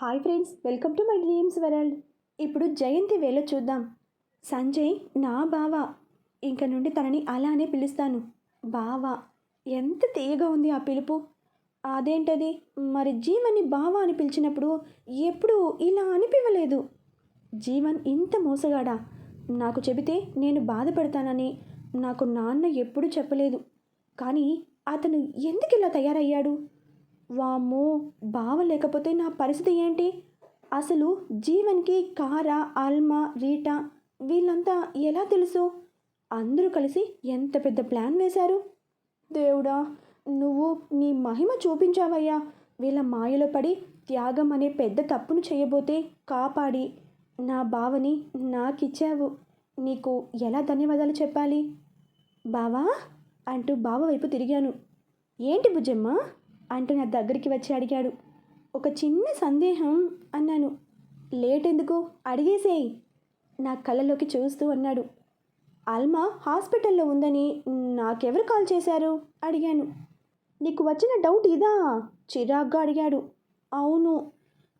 Hi friends welcome to my dreams world ఇప్పుడు జయంతి వేళ చూద్దాం. సంజయ్ నా బావ. ఇంక నుండి తనని అలానే పిలుస్తాను. బావ ఎంత తీయగా ఉంది ఆ పిలుపు. అదేంటది? మరి జీవన్ని బావ అని పిలిచినప్పుడు ఎప్పుడు ఇలా అనిపించలేదు జీవన్ ఇంత మోసగాడా? నాకు చెబితే నేను బాధపడతానని నాకు నాన్న ఎప్పుడూ చెప్పలేదు. కానీ అతను ఎందుకు ఇలా తయారయ్యాడు? వామ్మో బావ లేకపోతే నా పరిస్థితి ఏంటి? అసలు జీవన్కి కారా ఆల్మా రీటా వీళ్ళంతా ఎలా తెలుసు? అందరూ కలిసి ఎంత పెద్ద ప్లాన్ వేశారు? దేవుడా నువ్వు నీ మహిమ చూపించావయ్యా. వీళ్ళ మాయలో పడి త్యాగం అనే పెద్ద తప్పును చేయబోతే కాపాడి. నా బావని నాకిచ్చావు. నీకు ఎలా ధన్యవాదాలు చెప్పాలి? బావా అంటూ బావ వైపు తిరిగాను. ఏంటి బుజ్జమ్మ? అంటూ నా దగ్గరికి వచ్చి అడిగాడు. ఒక చిన్న సందేహం అన్నాను. లేట్ ఎందుకు అడిగేసేయ్. నా కళ్ళలోకి చూస్తూ అన్నాడు. అల్మా హాస్పిటల్లో ఉందని నాకెవరు కాల్ చేశారు? అడిగాను. నీకు వచ్చిన డౌట్ ఇదా? చిరాగ్గా అడిగాడు. అవును.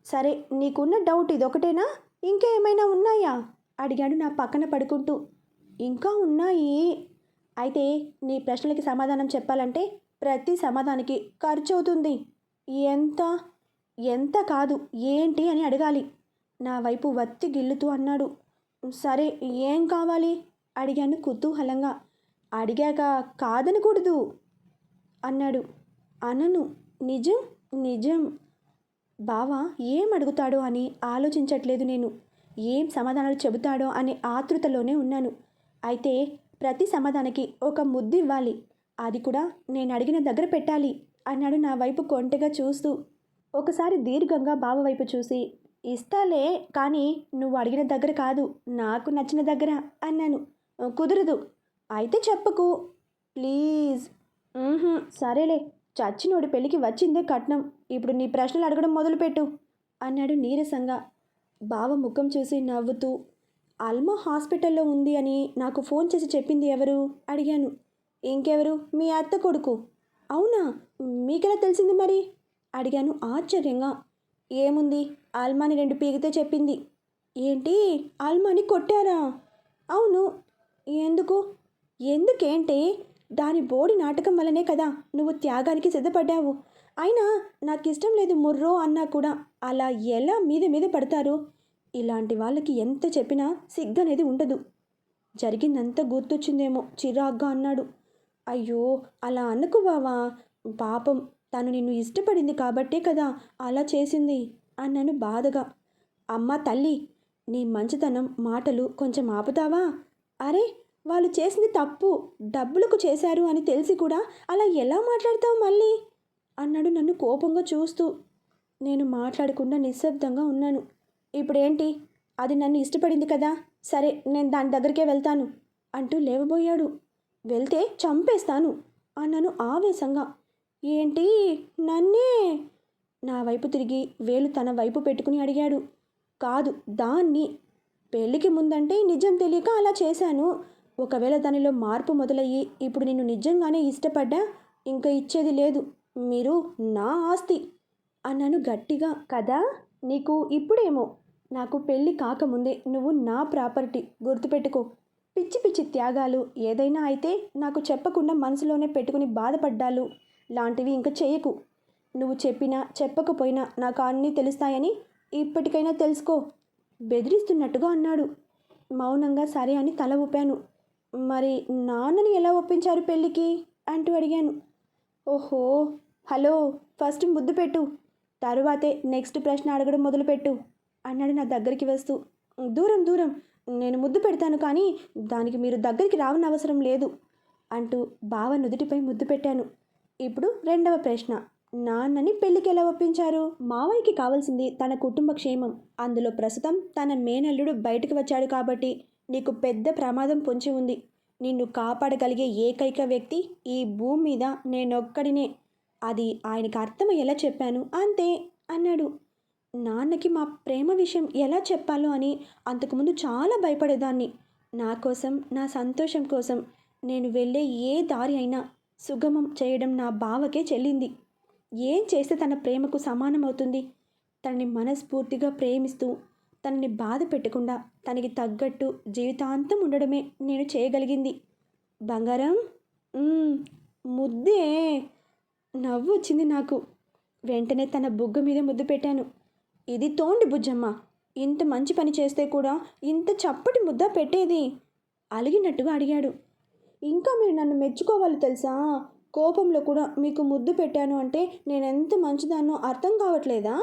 సరే నీకున్న డౌట్ ఇదొకటేనా? ఇంకా ఏమైనా ఉన్నాయా? అడిగాడు నా పక్కన పడుకుంటూ. ఇంకా ఉన్నాయి. అయితే నీ ప్రశ్నలకి సమాధానం చెప్పాలంటే ప్రతి సమాధానికి ఖర్చు అవుతుంది ఎంత? ఎంత కాదు. ఏంటి అని అడగాలి. నా వైపు వత్తి గిల్లుతూ అన్నాడు. సరే ఏం కావాలి? అడిగాను కుతూహలంగా. అడిగాక కాదనకూడదు అన్నాడు. అనను. నిజం? నిజం. బావా ఏం అడుగుతాడో అని ఆలోచించట్లేదు నేను. ఏం సమాధానాలు చెబుతాడో అనే ఆతృతలోనే ఉన్నాను. అయితే ప్రతి సమాధానానికి ఒక ముద్దు ఇవ్వాలి. అది కూడా నేను అడిగిన దగ్గర పెట్టాలి అన్నాడు నా వైపు కొంటెగా చూస్తూ. ఒకసారి దీర్ఘంగా బావ వైపు చూసి ఇస్తాలే కానీ నువ్వు అడిగిన దగ్గర కాదు నాకు నచ్చిన దగ్గర అన్నాను. కుదరదు. అయితే చెప్పకు. ప్లీజ్. సరేలే చచ్చినోడి పెళ్ళికి వచ్చిందే కట్నం. ఇప్పుడు నీ ప్రశ్నలు అడగడం మొదలుపెట్టు అన్నాడు నీరసంగా. బావ ముఖం చూసి నవ్వుతూ అల్మా హాస్పిటల్లో ఉంది అని నాకు ఫోన్ చేసి చెప్పింది ఎవరు? అడిగాను. ఇంకెవరు? మీ అత్త కొడుకు. అవునా? మీకెలా తెలిసింది మరి? అడిగాను ఆశ్చర్యంగా. ఏముంది? ఆల్మాని రెండు పీకితే చెప్పింది. ఏంటి? ఆల్మాని కొట్టారా? అవును. ఎందుకు? ఎందుకేంటి? దాని బోడి నాటకం వల్లనే కదా నువ్వు త్యాగానికి సిద్ధపడ్డావు. అయినా నాకు ఇష్టం లేదు ముర్రో అన్నా కూడా. అలా ఎలా మీద మీద పడతారు? ఇలాంటి వాళ్ళకి ఎంత చెప్పినా సిగ్గనేది ఉండదు. జరిగిందంతా గుర్తొచ్చిందేమో చిరాగ్గా అన్నాడు. అయ్యో అలా అనుకు బావా. పాపం తను నిన్ను ఇష్టపడింది కాబట్టే కదా అలా చేసింది అన్నాను బాధగా. అమ్మ తల్లి నీ మంచితనం మాటలు కొంచెం ఆపుతావా? అరే వాళ్ళు చేసింది తప్పు డబ్బులకు చేశారు అని తెలిసి కూడా అలా ఎలా మాట్లాడతావు మళ్ళీ? అన్నాడు నన్ను కోపంగా చూస్తూ. నేను మాట్లాడకుండా నిశ్శబ్దంగా ఉన్నాను. ఇప్పుడేంటి? అది నన్ను ఇష్టపడింది కదా? సరే నేను దాని దగ్గరికే వెళ్తాను అంటూ లేవబోయాడు. వెళ్తే చంపేస్తాను అన్నాను ఆవేశంగా. ఏంటి? నన్నే? నా వైపు తిరిగి వేలు తన వైపు పెట్టుకుని అడిగాడు. కాదు దాన్ని. పెళ్ళికి ముందంటే నిజం తెలియక అలా చేశాను. ఒకవేళ దానిలో మార్పు మొదలయ్యి ఇప్పుడు నిన్ను నిజంగానే ఇష్టపడ్డా ఇంకా ఇచ్చేది లేదు. మీరు నా ఆస్తి అన్నాను గట్టిగా. కదా? నీకు ఇప్పుడేమో. నాకు పెళ్ళి కాకముందే నువ్వు నా ప్రాపర్టీ గుర్తుపెట్టుకో. పిచ్చి పిచ్చి త్యాగాలు ఏదైనా అయితే నాకు చెప్పకుండా మనసులోనే పెట్టుకుని బాధపడ్డాలు. లాంటివి ఇంకా చేయకు. నువ్వు చెప్పినా చెప్పకపోయినా నాకు అన్నీ తెలుస్తాయని ఇప్పటికైనా తెలుసుకో. బెదిరిస్తున్నట్టుగా అన్నాడు. మౌనంగా సరే అని తల ఊపాను. మరి నాన్నని ఎలా ఒప్పించారు పెళ్ళికి? అంటూ అడిగాను. ఓహో హలో ఫస్ట్ ముద్దు పెట్టు. తరువాతే నెక్స్ట్ ప్రశ్న అడగడం మొదలుపెట్టు అన్నాడు నా దగ్గరికి వస్తూ. దూరం దూరం నేను ముద్దు పెడతాను కానీ దానికి మీరు దగ్గరికి రావని అవసరం లేదు అంటూ బావ నుదుటిపై ముద్దు పెట్టాను. ఇప్పుడు రెండవ ప్రశ్న. నాన్నని పెళ్ళికి ఎలా ఒప్పించారు? మావయ్యకి కావాల్సింది తన కుటుంబ క్షేమం. అందులో ప్రస్తుతం తన మేనల్లుడు బయటకు వచ్చాడు కాబట్టి నీకు పెద్ద ప్రమాదం పొంచి ఉంది. నిన్ను కాపాడగలిగే ఏకైక వ్యక్తి ఈ భూమి మీద నేనొక్కడినే. అది ఆయనకు అర్థమయ్యేలా చెప్పాను. అంతే అన్నాడు. నాన్నకి మా ప్రేమ విషయం ఎలా చెప్పాలో అని అంతకుముందు చాలా భయపడేదాన్ని. నా కోసం నా సంతోషం కోసం నేను వెళ్ళే ఏ దారి అయినా సుగమం చేయడం నా బావకే చెల్లింది. ఏం చేస్తే తన ప్రేమకు సమానమవుతుంది తనని మనస్ఫూర్తిగా ప్రేమిస్తూ తనని బాధ పెట్టకుండా తనకి తగ్గట్టు జీవితాంతం ఉండడమే నేను చేయగలిగింది. బంగారం? ముద్దే! నవ్వు వచ్చింది నాకు. వెంటనే తన బుగ్గ మీద ముద్దు పెట్టాను. ఇది తోండి బుజ్జమ్మ. ఇంత మంచి పని చేస్తే కూడా ఇంత చప్పటి ముద్ద పెట్టేది? అలిగినట్టుగా అడిగాడు. ఇంకా మీరు నన్ను మెచ్చుకోవాలి తెలుసా? కోపంలో కూడా మీకు ముద్దు పెట్టాను అంటే నేను ఎంత మంచిదానో అర్థం కావట్లేదా?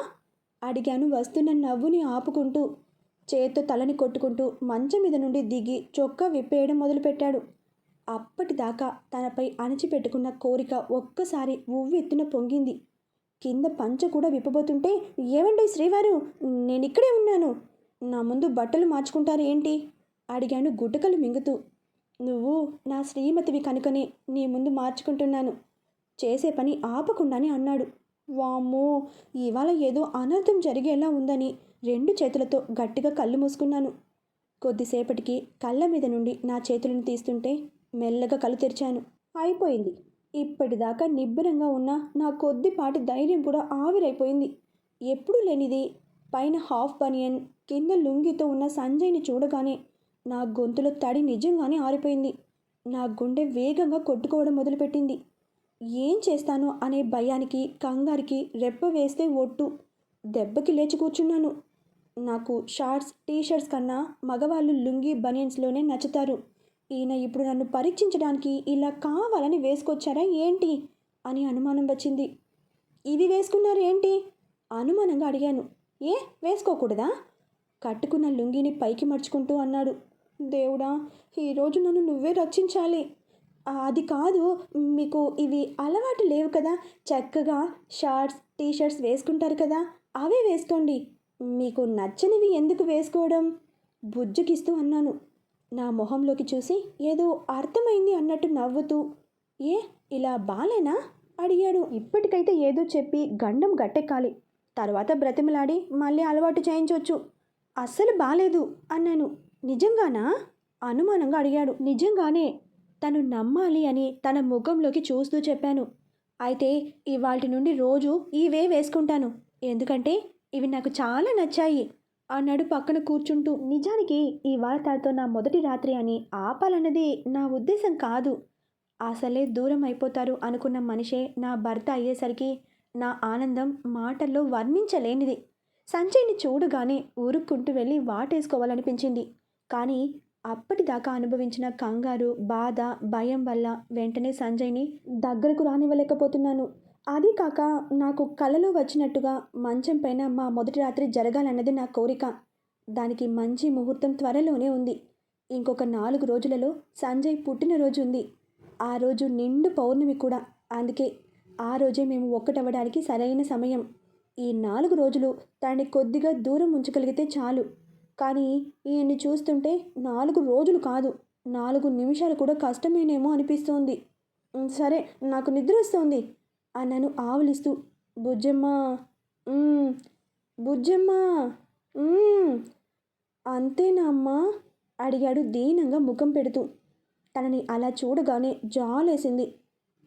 అడిగాను వస్తున్న నవ్వుని ఆపుకుంటూ చేత్తో తలని కొట్టుకుంటూ మంచం మీద నుండి దిగి చొక్కా విప్పేయడం మొదలుపెట్టాడు. అప్పటిదాకా తనపై అణిచిపెట్టుకున్న కోరిక ఒక్కసారి ఉవ్వెత్తున పొంగింది. కింద పంచ కూడా విప్పబోతుంటే ఏమండి శ్రీవారు? నేను ఇక్కడే ఉన్నాను. నా ముందు బట్టలు మార్చుకుంటారు ఏంటి? అడిగాను గుటకలు మింగుతూ. నువ్వు నా శ్రీమతివి కనుకనే నీ ముందు మార్చుకుంటున్నాను. చేసే పని ఆపకుండానే అన్నాడు. వామ్మో! ఇవాళ ఏదో అనర్థం జరిగేలా ఉందని రెండు చేతులతో గట్టిగా కళ్ళు మూసుకున్నాను. కొద్దిసేపటికి కళ్ళ మీద నుండి నా చేతులను తీస్తుంటే మెల్లగా కళ్ళు తెరిచాను. అయిపోయింది. ఇప్పటిదాకా నిబ్బరంగా ఉన్న నా కొద్దిపాటి ధైర్యం కూడా ఆవిరైపోయింది. ఎప్పుడూ లేనిది పైన హాఫ్ బనియన్ కింద లుంగితో ఉన్న సంజయ్ని చూడగానే నా గొంతులో తడి నిజంగానే ఆరిపోయింది. నా గుండె వేగంగా కొట్టుకోవడం మొదలుపెట్టింది. ఏం చేస్తాను అనే భయానికి కంగారికి రెప్ప వేస్తే ఒట్టు. దెబ్బకి లేచి కూర్చున్నాను. నాకు షార్ట్స్ టీ షర్ట్స్ కన్నా మగవాళ్ళు లుంగి బనియన్స్లోనే నచ్చుతారు. ఈయన ఇప్పుడు నన్ను పరీక్షించడానికి ఇలా కావాలని వేసుకొచ్చారా ఏంటి? అని అనుమానం వచ్చింది. ఇవి వేసుకున్నారు ఏంటి అనుమానంగా అడిగాను. ఏ? వేసుకోకూడదా? కట్టుకున్న లుంగిని పైకి మర్చుకుంటూ అన్నాడు. దేవుడా ఈరోజు నన్ను నువ్వే రక్షించాలి. అది కాదు మీకు ఇవి అలవాటు లేవు కదా. చక్కగా షార్ట్స్ టీ షర్ట్స్ వేసుకుంటారు కదా. అవే వేసుకోండి. మీకు నచ్చనివి ఎందుకు వేసుకోవడం? బుజ్జగిస్తూ అన్నాను. నా మొహంలోకి చూసి ఏదో అర్థమైంది అన్నట్టు నవ్వుతూ ఏ ఇలా బాలేనా? అడిగాడు. ఇప్పటికైతే ఏదో చెప్పి గండం గట్టెక్కాలి. తర్వాత బ్రతిమలాడి మళ్ళీ అలవాటు చేయించవచ్చు అస్సలు బాలేదు అన్నాను. నిజంగానా? అనుమానంగా అడిగాడు. నిజంగానే. తను నమ్మాలి అని తన ముఖంలోకి చూస్తూ చెప్పాను. అయితే ఇవాటి నుండి రోజు ఇవే వేసుకుంటాను. ఎందుకంటే ఇవి నాకు చాలా నచ్చాయి. అన్నాడు పక్కన కూర్చుంటూ నిజానికి ఈ వార్తలతో నా మొదటి రాత్రి అని ఆపాలన్నది నా ఉద్దేశం కాదు. అసలే దూరం అయిపోతారు అనుకున్న మనిషే నా భర్త అయ్యేసరికి నా ఆనందం మాటల్లో వర్ణించలేనిది. సంజయ్ని చూడగానే ఊరుక్కుంటూ వెళ్ళి వాటేసుకోవాలనిపించింది. కానీ అప్పటిదాకా అనుభవించిన కంగారు బాధ భయం వల్ల వెంటనే సంజయ్ని దగ్గరకు రానివ్వలేకపోతున్నాను. అది కాక నాకు కలలో వచ్చినట్టుగా మంచం పైన మా మొదటి రాత్రి జరగాలన్నది నా కోరిక. దానికి మంచి ముహూర్తం త్వరలోనే ఉంది. ఇంకొక నాలుగు రోజులలో సంజయ్ పుట్టినరోజు ఉంది. ఆ రోజు నిండు పౌర్ణమి కూడా. అందుకే ఆ రోజే మేము ఒక్కటవ్వడానికి సరైన సమయం. ఈ నాలుగు రోజులు తనని కొద్దిగా దూరం ఉంచగలిగితే చాలు. కానీ ఈయన్ని చూస్తుంటే నాలుగు రోజులు కాదు. నాలుగు నిమిషాలు కూడా కష్టమేనేమో అనిపిస్తోంది. సరే నాకు నిద్ర వస్తోంది అన్నాను ఆవులిస్తూ బుజ్జమ్మ బుజ్జమ్మ అంతేనా అమ్మా? అడిగాడు దీనంగా ముఖం పెడుతూ. తనని అలా చూడగానే జాలేసింది.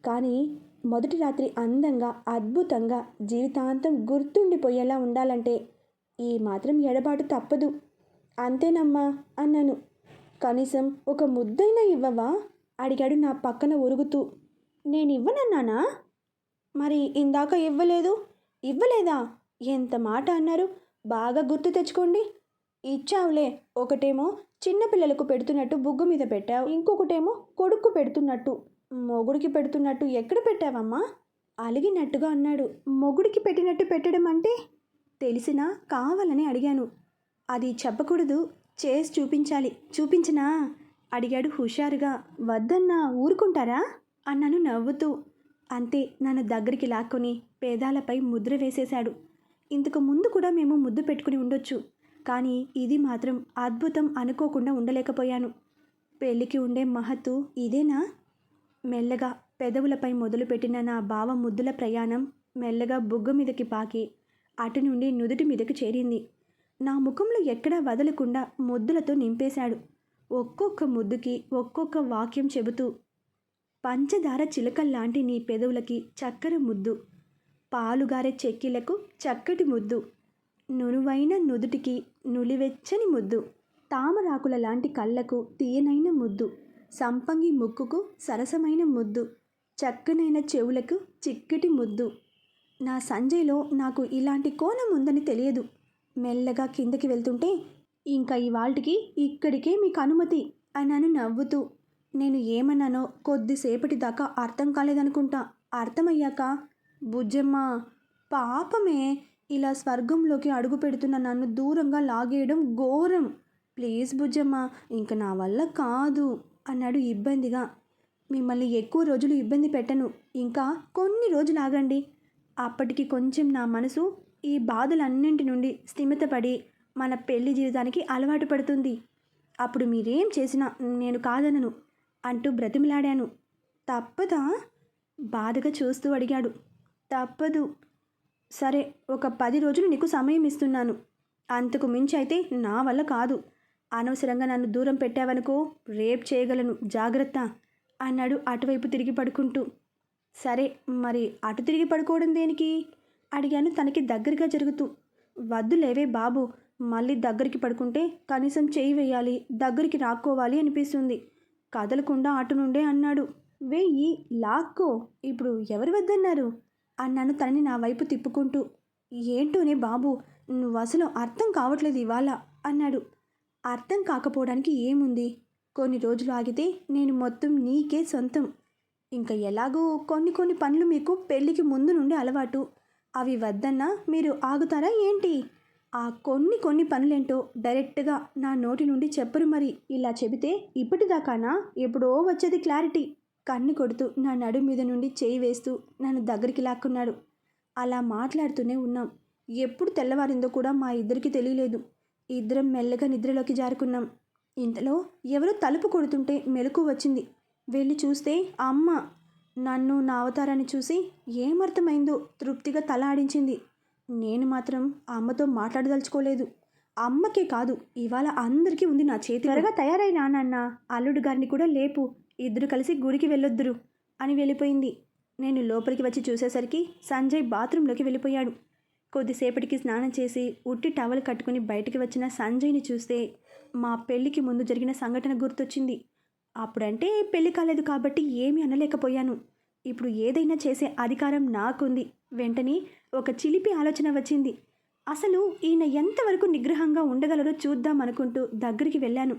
కానీ మొదటి రాత్రి అందంగా అద్భుతంగా జీవితాంతం గుర్తుండిపోయేలా ఉండాలంటే ఈ మాత్రం ఎడబాటు తప్పదు. అంతేనమ్మా అన్నాను. కనీసం ఒక ముద్దైనా ఇవ్వవా? అడిగాడు నా పక్కన ఒరుగుతూ. నేను ఇవ్వనన్నానా మరి ఇందాక ఇవ్వలేదు. ఇవ్వలేదా? ఎంత మాట అన్నారు. బాగా గుర్తు తెచ్చుకోండి. ఇచ్చావులే. ఒకటేమో చిన్నపిల్లలకు పెడుతున్నట్టు బుగ్గు మీద పెట్టావు. ఇంకొకటేమో కొడుకు పెడుతున్నట్టు. మొగుడికి పెడుతున్నట్టు ఎక్కడ పెట్టావమ్మా? అలిగినట్టుగా అన్నాడు. మొగుడికి పెట్టినట్టు పెట్టడం అంటే? తెలిసినా కావాలని అడిగాను. అది చెప్పకూడదు. చేసి చూపించాలి. చూపించనా? అడిగాడు హుషారుగా. వద్దన్నా ఊరుకుంటారా? అన్నాను నవ్వుతూ. అంతే నన్ను దగ్గరికి లాక్కొని పేదాలపై ముద్ర వేసేశాడు. ఇంతకు ముందు కూడా మేము ముద్దు పెట్టుకుని ఉండొచ్చు కానీ ఇది మాత్రం అద్భుతం అనుకోకుండా ఉండలేకపోయాను. పెళ్ళికి ఉండే మహత్తు ఇదేనా? మెల్లగా పెదవులపై మొదలుపెట్టిన నా బావ ముద్దుల ప్రయాణం మెల్లగా బుగ్గ మీదకి పాకి అటు నుండి నుదుటి మీదకి చేరింది. నా ముఖంలో ఎక్కడా వదలకుండా ముద్దులతో నింపేశాడు. ఒక్కొక్క ముద్దుకి ఒక్కొక్క వాక్యం చెబుతూ పంచదార చిలకల్లాంటి నీ పెదవులకి చక్కెర ముద్దు. పాలుగారే చెక్కిలకు చక్కటి ముద్దు. నునువైన నుదుటికి నులివెచ్చని ముద్దు. తామరాకుల లాంటి కళ్ళకు తీయనైన ముద్దు. సంపంగి ముక్కుకు సరసమైన ముద్దు. చక్కనైన చెవులకు చిక్కటి ముద్దు. నా సంజయ్లో నాకు ఇలాంటి కోణం ఉందని తెలియదు. మెల్లగా కిందకి వెళ్తుంటే ఇంకా ఇవాళకి ఇక్కడికే మీకు అనుమతి అన్నాను నవ్వుతూ నేను ఏమన్నానో కొద్దిసేపటి దాకా అర్థం కాలేదనుకుంటా. అర్థమయ్యాక బుజ్జమ్మ పాపమే ఇలా స్వర్గంలోకి అడుగు పెడుతున్న నన్ను దూరంగా లాగేయడం ఘోరం. ప్లీజ్ బుజ్జమ్మ ఇంక నా వల్ల కాదు అన్నాడు ఇబ్బందిగా. మిమ్మల్ని ఎక్కువ రోజులు ఇబ్బంది పెట్టను. ఇంకా కొన్ని రోజులు ఆగండి. అప్పటికి కొంచెం నా మనసు ఈ బాధలన్నింటి నుండి స్థిమితపడి మన పెళ్ళి జీవితానికి అలవాటు పడుతుంది. అప్పుడు మీరేం చేసినా నేను కాదనను. అంటూ బ్రతిమలాడాను. తప్పదా? బాధగా చూస్తూ అడిగాడు. తప్పదు. సరే ఒక పది రోజులు నీకు సమయం ఇస్తున్నాను. అంతకు మించి అయితే నా వల్ల కాదు. అనవసరంగా నన్ను దూరం పెట్టావనుకో రేప్ చేయగలను. జాగ్రత్త అన్నాడు అటువైపు తిరిగి పడుకుంటూ. సరే మరి అటు తిరిగి పడుకోవడం దేనికి? అడిగాను తనకి దగ్గరగా జరుగుతూ. వద్దు లేవే బాబు మళ్ళీ దగ్గరికి పడుకుంటే కనీసం చేయి వేయాలి దగ్గరికి రాక్కోవాలి అనిపిస్తుంది. కదలకుండా అటు నుండే అన్నాడు. వెయ్యి లాక్కో ఇప్పుడు ఎవరు వద్దన్నారు? అన్నాను తనని నా వైపు తిప్పుకుంటూ. ఏంటోనే బాబు నువ్వు అసలు అర్థం కావట్లేదు ఇవాళ అన్నాడు. అర్థం కాకపోవడానికి ఏముంది? కొన్ని రోజులు ఆగితే నేను మొత్తం నీకే సొంతం. ఇంకా ఎలాగో కొన్ని కొన్ని పనులు మీకు పెళ్ళికి ముందు నుండి అలవాటు. అవి వద్దన్నా మీరు ఆగుతారా ఏంటి? ఆ కొన్ని కొన్ని పనులేంటో డైరెక్ట్గా నా నోటి నుండి చెప్పరు మరి. ఇలా చెబితే ఇప్పటిదాకానా ఎప్పుడో వచ్చేది క్లారిటీ. కన్ను కొడుతూ నా నడు మీద నుండి చేయి వేస్తూ నన్ను దగ్గరికి లాక్కున్నాడు. అలా మాట్లాడుతూనే ఉన్నాం. ఎప్పుడు తెల్లవారిందో కూడా మా ఇద్దరికి తెలియలేదు. ఇద్దరం మెల్లగా నిద్రలోకి జారుకున్నాం. ఇంతలో ఎవరో తలుపు కొడుతుంటే మెలకు వచ్చింది. వెళ్ళి చూస్తే అమ్మ నన్ను నా అవతారాన్ని చూసి ఏమర్థమైందో తృప్తిగా తల ఆడించింది. నేను మాత్రం అమ్మతో మాట్లాడదలుచుకోలేదు. అమ్మకే కాదు ఇవాళ అందరికీ ఉంది నా చేతి త్వరగా తయారై నాన్న అల్లుడు గారిని కూడా లేపు ఇద్దరు కలిసి గుడికి వెళ్ళొద్దురు అని వెళ్ళిపోయింది. నేను లోపలికి వచ్చి చూసేసరికి సంజయ్ బాత్రూంలోకి వెళ్ళిపోయాడు. కొద్దిసేపటికి స్నానం చేసి ఉట్టి టవల్ కట్టుకుని బయటికి వచ్చిన సంజయ్ని చూస్తే మా పెళ్ళికి ముందు జరిగిన సంఘటన గుర్తొచ్చింది. అప్పుడంటే పెళ్ళి కాలేదు కాబట్టి ఏమీ అనలేకపోయాను. ఇప్పుడు ఏదైనా చేసే అధికారం నాకుంది. వెంటనే ఒక చిలిపి ఆలోచన వచ్చింది. అసలు ఈయన ఎంతవరకు నిగ్రహంగా ఉండగలరో చూద్దాం అనుకుంటూ దగ్గరికి వెళ్ళాను.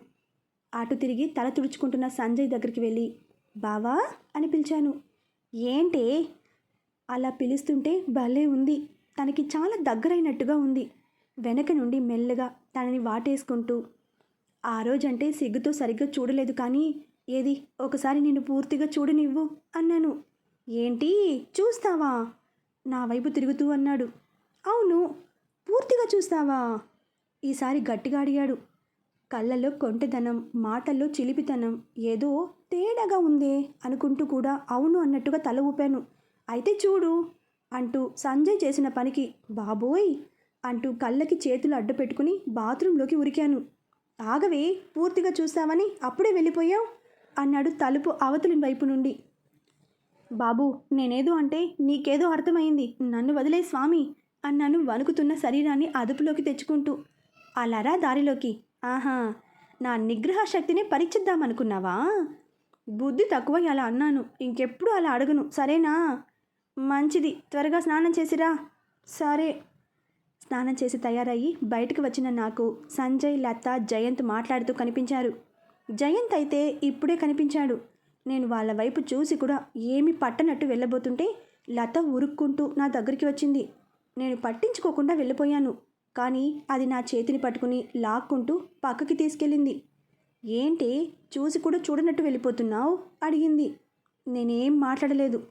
అటు తిరిగి తల తుడుచుకుంటున్న సంజయ్ దగ్గరికి వెళ్ళి బావా అని పిలిచాను. ఏంటే? అలా పిలుస్తుంటే భలే ఉంది. తనకి చాలా దగ్గరైనట్టుగా ఉంది. వెనక నుండి మెల్లగా తనని వాటేసుకుంటూ ఆ రోజంటే సిగ్గుతో సరిగ్గా చూడలేదు కానీ ఏది? ఒకసారి నిన్ను పూర్తిగా చూడనివ్వు అన్నాను. ఏంటి? చూస్తావా? నా వైపు తిరుగుతూ అన్నాడు. అవును పూర్తిగా చూస్తావా? ఈసారి గట్టిగా అడిగాడు. కళ్ళల్లో కొంటెదనం మాటల్లో చిలిపితనం ఏదో తేడాగా ఉందే అనుకుంటూ కూడా అవును అన్నట్టుగా తల ఊపాను. అయితే చూడు అంటూ సంజయ్ చేసిన పనికి బాబోయ్ అంటూ కళ్ళకి చేతులు అడ్డు పెట్టుకుని బాత్రూంలోకి ఉరికాను. ఆగవే పూర్తిగా చూస్తావని అప్పుడే వెళ్ళిపోయావు? అన్నాడు తలుపు అవతలి వైపు నుండి. బాబు నేనేదో అంటే నీకేదో అర్థమైంది. నన్ను వదిలే స్వామి అన్నాను వణుకుతున్న శరీరాన్ని అదుపులోకి తెచ్చుకుంటూ. అలారా దారిలోకి. ఆహా నా నిగ్రహ శక్తిని పరీక్షిద్దామనుకున్నావా? బుద్ధి తక్కువ అలా అన్నాను. ఇంకెప్పుడు అలా అడగను. సరేనా? మంచిది. త్వరగా స్నానం చేసిరా. సరే. స్నానం చేసి తయారయ్యి బయటకు వచ్చిన నాకు సంజయ్ లత జయంత్ మాట్లాడుతూ కనిపించారు. జయంత్ అయితే ఇప్పుడే కనిపించాడు. నేను వాళ్ళ వైపు చూసి కూడా ఏమి పట్టనట్టు వెళ్ళబోతుంటే లత ఉరుక్కుంటూ నా దగ్గరికి వచ్చింది. నేను పట్టించుకోకుండా వెళ్ళిపోయాను. కానీ అది నా చేతిని పట్టుకుని లాక్కుంటూ పక్కకి తీసుకెళ్ళింది. ఏంటి చూసి కూడా చూడనట్టు వెళ్ళిపోతున్నావు? అడిగింది. నేనేం మాట్లాడలేదు.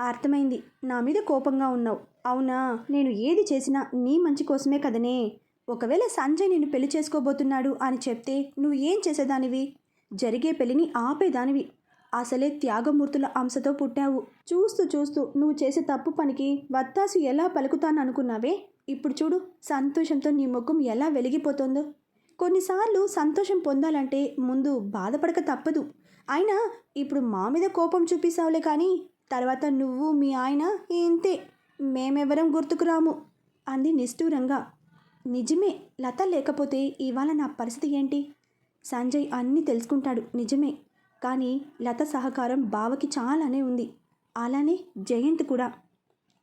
అర్థమైంది. నా మీద కోపంగా ఉన్నావు. అవునా? నేను ఏది చేసినా నీ మంచి కోసమే కదనే. ఒకవేళ సంజయ్ నిన్ను పెళ్ళి చేసుకోబోతున్నాడు అని చెప్తే నువ్వు ఏం చేసేదానివి? జరిగే పెళ్ళిని ఆపేదానివి. అసలే త్యాగమూర్తుల అంశతో పుట్టావు. చూస్తూ చూస్తూ నువ్వు చేసే తప్పు పనికి వత్తాసు ఎలా పలుకుతాను అనుకున్నావే ఇప్పుడు చూడు సంతోషంతో నీ ముఖం ఎలా వెలిగిపోతుందో. కొన్నిసార్లు సంతోషం పొందాలంటే ముందు బాధపడక తప్పదు. అయినా ఇప్పుడు మా మీద కోపం చూపిస్తావులే కానీ తర్వాత నువ్వు మీ ఆయన ఇంతే. మేమెవరం గుర్తుకురాము అంది నిష్ఠూరంగా. నిజమే లత లేకపోతే ఇవాళ నా పరిస్థితి ఏంటి? సంజయ్ అన్నీ తెలుసుకుంటాడు. నిజమే. కానీ లత సహకారం బావకి చాలానే ఉంది. అలానే జయంత్ కూడా.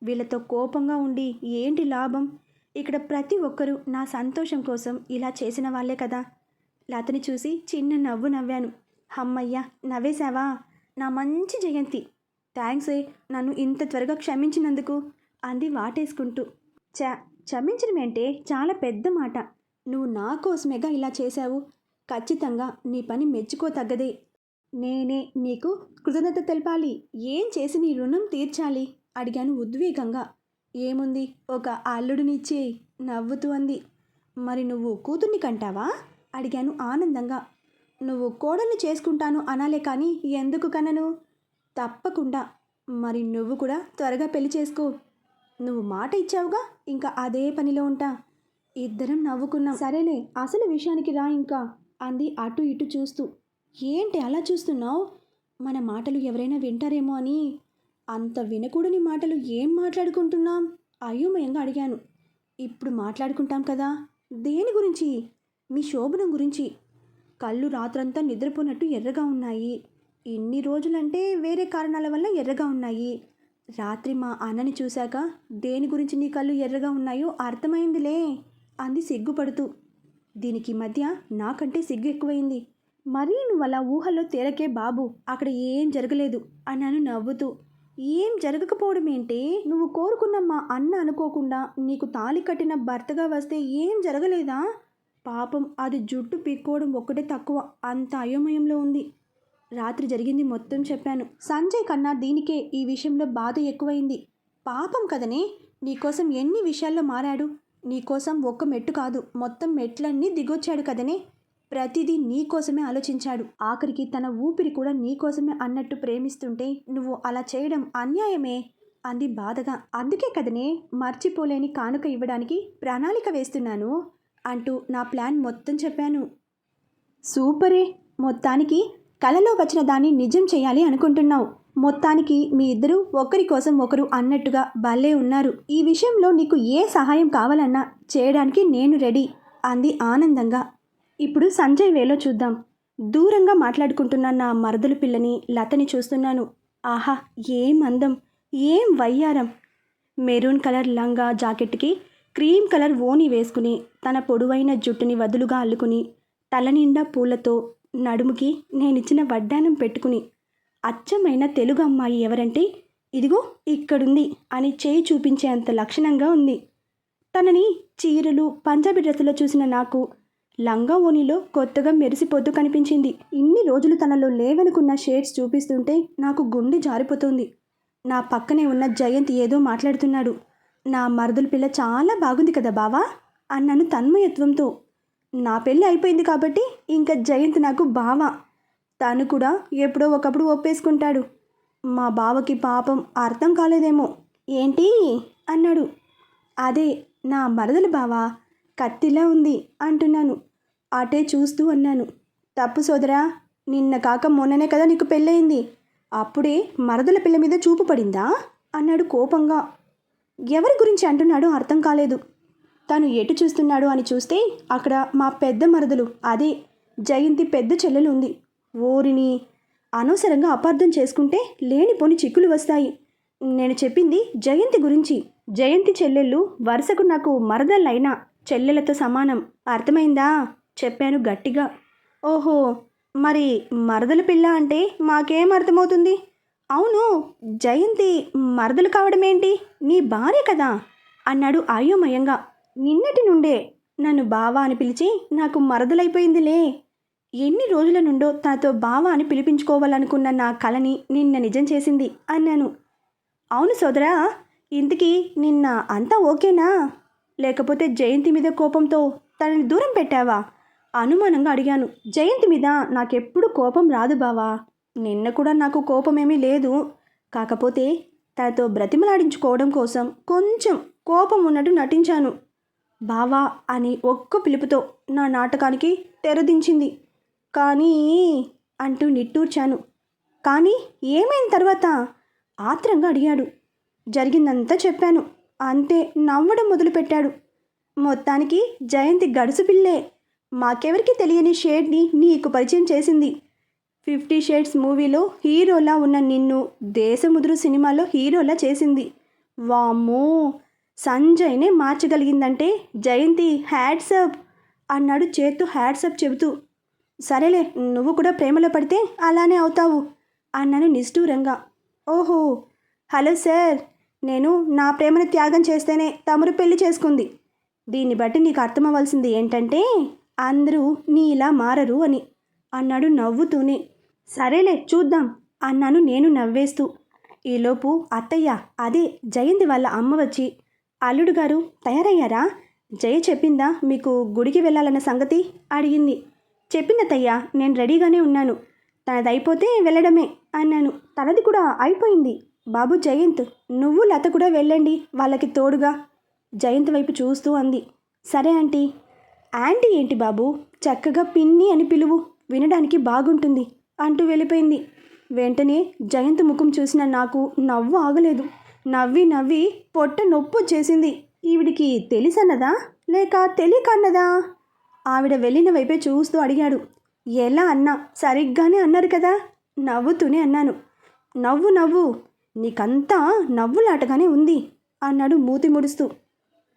వీళ్ళతో కోపంగా ఉండి ఏంటి లాభం? ఇక్కడ ప్రతి ఒక్కరూ నా సంతోషం కోసం ఇలా చేసిన వాళ్ళే కదా. లతని చూసి చిన్న నవ్వు నవ్వాను. అమ్మయ్య నవ్వేశావా? నా మంచి జయంతి. థ్యాంక్స్ ఏ నన్ను ఇంత త్వరగా క్షమించినందుకు అంది వాటేసుకుంటూ. చ క్షమించడం అంటే చాలా పెద్ద మాట. నువ్వు నా కోసమేగా ఇలా చేశావు? ఖచ్చితంగా నీ పని మెచ్చుకోతగ్గదే. నేనే నీకు కృతజ్ఞత తెలపాలి. ఏం చేసి నీ రుణం తీర్చాలి? అడిగాను ఉద్వేగంగా. ఏముంది? ఒక అల్లుడినిచ్చే నవ్వుతూ అంది. మరి నువ్వు కూతుర్ని కంటావా? అడిగాను ఆనందంగా. నువ్వు కోడల్ని చేసుకుంటాను అనాలే కానీ ఎందుకు కనను? తప్పకుండా. మరి నువ్వు కూడా త్వరగా పెళ్ళి చేసుకో. నువ్వు మాట ఇచ్చావుగా ఇంకా అదే పనిలో ఉంటా. ఇద్దరం నవ్వుకున్నాం. సరేలే అసలు విషయానికి రా ఇంకా అంది అటు ఇటు చూస్తూ. ఏంటి అలా చూస్తున్నావు? మన మాటలు ఎవరైనా వింటారేమో అని. అంత వినకూడని మాటలు ఏం మాట్లాడుకుంటున్నాం? అయోమయంగా అడిగాను. ఇప్పుడు మాట్లాడుకుంటాం కదా? దేని గురించి? మీ శోభనం గురించి. కళ్ళు రాత్రంతా నిద్రపోనట్టు ఎర్రగా ఉన్నాయి. ఇన్ని రోజులంటే వేరే కారణాల వల్ల ఎర్రగా ఉన్నాయి. రాత్రి మా అన్నని చూశాక దేని గురించి నీ కళ్ళు ఎర్రగా ఉన్నాయో అర్థమైందిలే అంది సిగ్గుపడుతూ. దీనికి మధ్య నాకంటే సిగ్గు ఎక్కువైంది. మరీ నువ్వు అలా ఊహల్లో తేలకే బాబు అక్కడ ఏం జరగలేదు అన్నాను నవ్వుతూ. ఏం జరగకపోవడం ఏంటి నువ్వు కోరుకున్న మా అన్న అనుకోకుండా నీకు తాళి కట్టిన భర్తగా వస్తే ఏం జరగలేదా? పాపం అది జుట్టు పీక్కోవడం ఒక్కటే తక్కువ అంత అయోమయంలో ఉంది. రాత్రి జరిగింది మొత్తం చెప్పాను. సంజయ్ కన్నా దీనికే ఈ విషయంలో బాధ ఎక్కువైంది. పాపం కదనే నీకోసం ఎన్ని విషయాల్లో మారాడు? నీకోసం ఒక్క మెట్టు కాదు మొత్తం మెట్లన్నీ దిగొచ్చాడు కదనే. ప్రతిదీ నీకోసమే ఆలోచించాడు. ఆఖరికి తన ఊపిరి కూడా నీకోసమే అన్నట్టు ప్రేమిస్తుంటే నువ్వు అలా చేయడం అన్యాయమే? అంది బాధగా. అందుకే కదనే మర్చిపోలేని కానుక ఇవ్వడానికి ప్రణాళిక వేస్తున్నాను అంటూ నా ప్లాన్ మొత్తం చెప్పాను. సూపరే! మొత్తానికి కలలో వచ్చిన దాన్ని నిజం చేయాలి అనుకుంటున్నావు. మొత్తానికి మీ ఇద్దరు ఒకరి కోసం ఒకరు అన్నట్టుగా భలే ఉన్నారు. ఈ విషయంలో నీకు ఏ సహాయం కావాలన్నా చేయడానికి నేను రెడీ అంది ఆనందంగా. ఇప్పుడు సంజయ్ వేలో చూద్దాం. దూరంగా మాట్లాడుకుంటున్న నా మరదలు పిల్లని లతని చూస్తున్నాను. ఆహా ఏం అందం ఏం వయ్యారం. మెరూన్ కలర్ లంగా జాకెట్కి క్రీమ్ కలర్ ఓని వేసుకుని తన పొడవైన జుట్టుని వదులుగా అల్లుకుని తల నిండా పూలతో నడుముకి నేనిచ్చిన వడ్డానం పెట్టుకుని అచ్చమైన తెలుగు అమ్మాయి ఎవరంటే ఇదిగో ఇక్కడుంది అని చేయి చూపించేంత లక్షణంగా ఉంది. తనని చీరలు పంజాబీ డ్రెస్సులో చూసిన నాకు లంగా ఓణిలో కొత్తగా మెరిసిపోతూ కనిపించింది. ఇన్ని రోజులు తనలో లేవనుకున్న షేడ్స్ చూపిస్తుంటే నాకు గుండె జారిపోతుంది. నా పక్కనే ఉన్న జయంత్ ఏదో మాట్లాడుతున్నాడు. నా మరదుల పిల్ల చాలా బాగుంది కదా బావా? అన్నాను తన్మయత్వంతో. నా పెళ్ళి అయిపోయింది కాబట్టి ఇంకా జయంత్ నాకు బావ. తను కూడా ఎప్పుడో ఒకప్పుడు ఒప్పేసుకుంటాడు. మా బావకి పాపం అర్థం కాలేదేమో. ఏంటి? అన్నాడు. అదే నా మరదలు బావా? కత్తిలా ఉంది అంటున్నాను. అటే చూస్తూ అన్నాను. తప్పు సోదరా నిన్న కాక మొన్ననే కదా నీకు పెళ్ళయింది. అప్పుడే మరదల పిల్ల మీద చూపు పడిందా? అన్నాడు కోపంగా. ఎవరి గురించి అంటున్నాడో అర్థం కాలేదు. తను ఎటు చూస్తున్నాడు అని చూస్తే అక్కడ మా పెద్ద మరదలు అదే జయంతి పెద్ద చెల్లెలు ఉంది. ఓరిని అనవసరంగా అపార్థం చేసుకుంటే లేనిపోని చిక్కులు వస్తాయి. నేను చెప్పింది జయంతి గురించి. జయంతి చెల్లెళ్ళు వరుసకు నాకు మరదళ్ళైనా చెల్లెలతో సమానం. అర్థమైందా? చెప్పాను గట్టిగా. ఓహో మరి మరదల పిల్ల అంటే మాకేం అర్థమవుతుంది? అవును జయంతి మరదలు కావడమేంటి? నీ భార్య కదా? అన్నాడు అయోమయంగా నిన్నటి నుండే నన్ను బావా అని పిలిచి నాకు మరదలైపోయిందిలే. ఎన్ని రోజుల నుండో తనతో బావా అని పిలిపించుకోవాలనుకున్న నా కలని నిన్న నిజం చేసింది అన్నాను. అవును సోదరా ఇంతకీ నిన్న అంతా ఓకేనా? లేకపోతే జయంతి మీద కోపంతో తనని దూరం పెట్టావా? అనుమానంగా అడిగాను. జయంతి మీద నాకెప్పుడు కోపం రాదు బావా. నిన్న కూడా నాకు కోపమేమీ లేదు. కాకపోతే తనతో బ్రతిమలాడించుకోవడం కోసం కొంచెం కోపం ఉన్నట్టు నటించాను. బావా అని ఒక్క పిలుపుతో నా నాటకానికి తెరదించింది. కానీ అంటూ నిట్టూర్చాను. కానీ ఏమైన తర్వాత? ఆత్రంగా అడిగాడు. జరిగిందంతా చెప్పాను. అంతే నవ్వడం మొదలుపెట్టాడు. మొత్తానికి జయంతి గడుసు పిల్లే. మాకెవరికి తెలియని షేడ్ని నీకు పరిచయం చేసింది. ఫిఫ్టీ షేడ్స్ మూవీలో హీరోలా ఉన్న నిన్ను దేశముదురు సినిమాలో హీరోలా చేసింది. వామ్మో! సంజయ్నే మార్చగలిగిందంటే జయంతి హ్యాడ్సప్ అన్నాడు చేత్తో హ్యాడ్సప్ చెబుతూ. సరేలే నువ్వు కూడా ప్రేమలో పడితే అలానే అవుతావు అన్నాను నిష్ఠూరంగా. ఓహో! Hello sir! నేను నా ప్రేమను త్యాగం చేస్తేనే తమరు పెళ్ళి చేసుకుంది. దీన్ని బట్టి నీకు అర్థమవ్వాల్సింది ఏంటంటే అందరూ నీ ఇలా మారరు అని. అన్నాడు నవ్వుతూనే. సరేలే చూద్దాం అన్నాను నేను నవ్వేస్తూ. ఈలోపు అత్తయ్య అదే జయంతి వాళ్ళ అమ్మ వచ్చి అల్లుడు గారు తయారయ్యారా? జయ చెప్పిందా మీకు గుడికి వెళ్ళాలన్న సంగతి? అడిగింది. చెప్పిందత్తయ్య నేను రెడీగానే ఉన్నాను. తనది అయిపోతే వెళ్ళడమే అన్నాను. తనది కూడా అయిపోయింది. బాబు జయంత్ నువ్వు లత కూడా వెళ్ళండి. వాళ్ళకి తోడుగా. జయంత్ వైపు చూస్తూ అంది. సరే ఆంటీ. ఆంటీ ఏంటి బాబు? చక్కగా పిన్ని అని పిలువు. వినడానికి బాగుంటుంది అంటూ వెళ్ళిపోయింది. వెంటనే జయంత్ ముఖం చూసిన నాకు నవ్వు ఆగలేదు. నవ్వి నవ్వి పొట్ట నొప్పి వచ్చేసింది ఈవిడికి తెలిసన్నదా? లేక తెలియకన్నదా? ఆవిడ వెళ్ళిన వైపే చూస్తూ అడిగాడు. ఎలా అన్నా? సరిగ్గానే అన్నారు కదా? నవ్వుతూనే అన్నాను. నవ్వు నవ్వు. నీకంతా నవ్వులాటగానే ఉంది అన్నాడు మూతి ముడుస్తూ.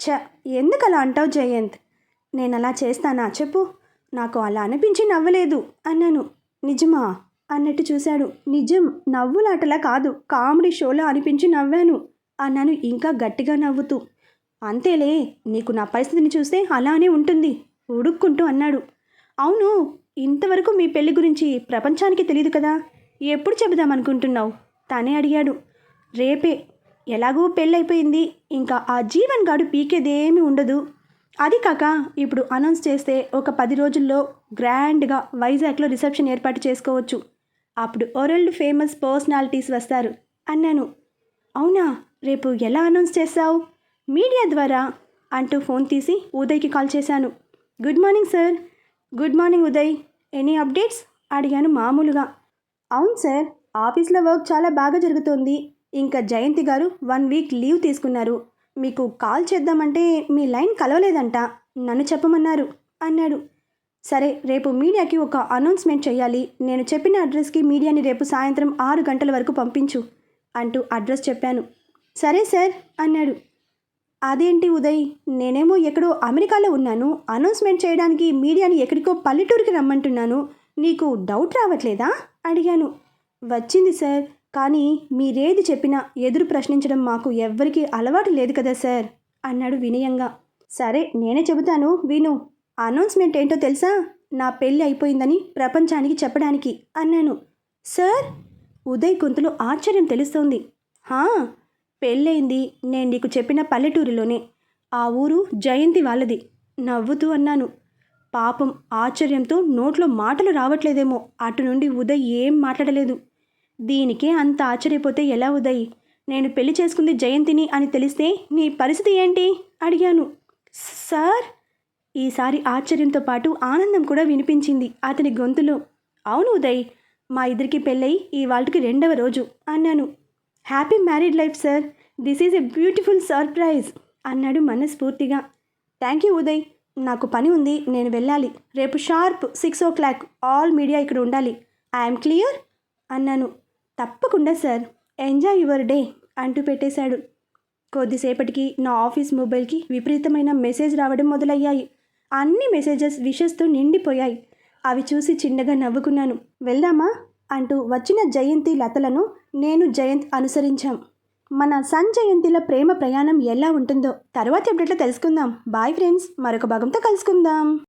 ఛ ఎందుకు అలా అంటావు జయంత్? నేను అలా చేస్తానా చెప్పు. నాకు అలా అనిపించి నవ్వలేదు అన్నాను. నిజమా? అన్నట్టు చూశాడు. నిజం నవ్వులాటలా కాదు కామెడీ షోలో అనిపించి నవ్వాను అన్నాను ఇంకా గట్టిగా నవ్వుతూ. అంతేలే నీకు నా పరిస్థితిని చూస్తే అలానే ఉంటుంది ఉడుక్కుంటూ అన్నాడు. అవును ఇంతవరకు మీ పెళ్ళి గురించి ప్రపంచానికి తెలియదు కదా ఎప్పుడు చెబుదామనుకుంటున్నావు? తానే అడిగాడు రేపే ఎలాగో పెళ్ళైపోయింది ఇంకా ఆ జీవన్ గాడు పీకేదేమీ ఉండదు. అది కాక ఇప్పుడు అనౌన్స్ చేస్తే ఒక పది రోజుల్లో గ్రాండ్గా వైజాగ్లో రిసెప్షన్ ఏర్పాటు చేసుకోవచ్చు. అప్పుడు వరల్డ్ ఫేమస్ పర్సనాలిటీస్ వస్తారు అన్నాను. అవునా? రేపు ఎలా అనౌన్స్ చేస్తావు? మీడియా ద్వారా అంటూ ఫోన్ తీసి ఉదయ్కి కాల్ చేశాను. Good morning sir. Good morning Uday. Any updates? అడిగాను మామూలుగా. అవును సార్. ఆఫీస్లో వర్క్ చాలా బాగా జరుగుతోంది. ఇంకా జయంతి గారు వన్ వీక్ లీవ్ తీసుకున్నారు. మీకు కాల్ చేద్దామంటే మీ లైన్ కలవలేదంట. నన్ను చెప్పమన్నారు అన్నాడు. సరే రేపు మీడియాకి ఒక అనౌన్స్మెంట్ చేయాలి నేను చెప్పిన అడ్రస్కి మీడియాని రేపు సాయంత్రం ఆరు గంటల వరకు పంపించు అంటూ అడ్రస్ చెప్పాను. సరే సార్ అన్నాడు. అదేంటి ఉదయ్? నేనేమో ఎక్కడో అమెరికాలో ఉన్నాను. అనౌన్స్మెంట్ చేయడానికి మీడియాని ఎక్కడికో పల్లెటూరికి రమ్మంటున్నాను. నీకు డౌట్ రావట్లేదా? అడిగాను. వచ్చింది సార్. కానీ మీరేది చెప్పినా ఎదురు ప్రశ్నించడం మాకు ఎవ్వరికీ అలవాటు లేదు కదా సార్ అన్నాడు వినయంగా. సరే నేనే చెబుతాను విను. అనౌన్స్మెంట్ ఏంటో తెలుసా? నా పెళ్ళి అయిపోయిందని ప్రపంచానికి చెప్పడానికి అన్నాను. సార్ ఉదయ్ గొంతులో ఆశ్చర్యం తెలుస్తోంది. హా పెళ్ళయింది. నేను నీకు చెప్పిన పల్లెటూరిలోనే. ఆ ఊరు జయంతి వాళ్ళది నవ్వుతూ అన్నాను. పాపం ఆశ్చర్యంతో నోట్లో మాటలు రావట్లేదేమో. అటు నుండి ఉదయ్ ఏం మాట్లాడలేదు. దీనికే అంత ఆశ్చర్యపోతే ఎలా ఉదయ్? నేను పెళ్ళి చేసుకుంది జయంతిని అని తెలిస్తే నీ పరిస్థితి ఏంటి? అడిగాను. సార్? ఈసారి ఆశ్చర్యంతో పాటు ఆనందం కూడా వినిపించింది అతని గొంతులో. అవును ఉదయ్ మా ఇద్దరికి పెళ్ళై ఈ వాళ్ళకి రెండవ రోజు అన్నాను. Happy married life sir. This is a beautiful surprise అన్నాడు మనస్ఫూర్తిగా. Thank you Uday. నాకు పని ఉంది నేను వెళ్ళాలి. రేపు sharp six o'clock all media ఇక్కడ ఉండాలి. ఐఎమ్ క్లియర్ అన్నాను. తప్పకుండా సార్. ఎంజాయ్ యువర్ డే అంటూ పెట్టేశాడు. కొద్దిసేపటికి నా ఆఫీస్ మొబైల్కి విపరీతమైన మెసేజ్ రావడం మొదలయ్యాయి. అన్ని మెసేజెస్ విషెస్తో నిండిపోయాయి. అవి చూసి చిన్నగా నవ్వుకున్నాను. వెళ్దామా? అంటూ వచ్చిన జయంతి లతలను నేను జయంత్ అనుసరించాం. మన సన్ జయంతిల ప్రేమ ప్రయాణం ఎలా ఉంటుందో తర్వాత ఎప్పుడెట్లా తెలుసుకుందాం. బాయ్ ఫ్రెండ్స్ మరొక భాగంతో కలుసుకుందాం.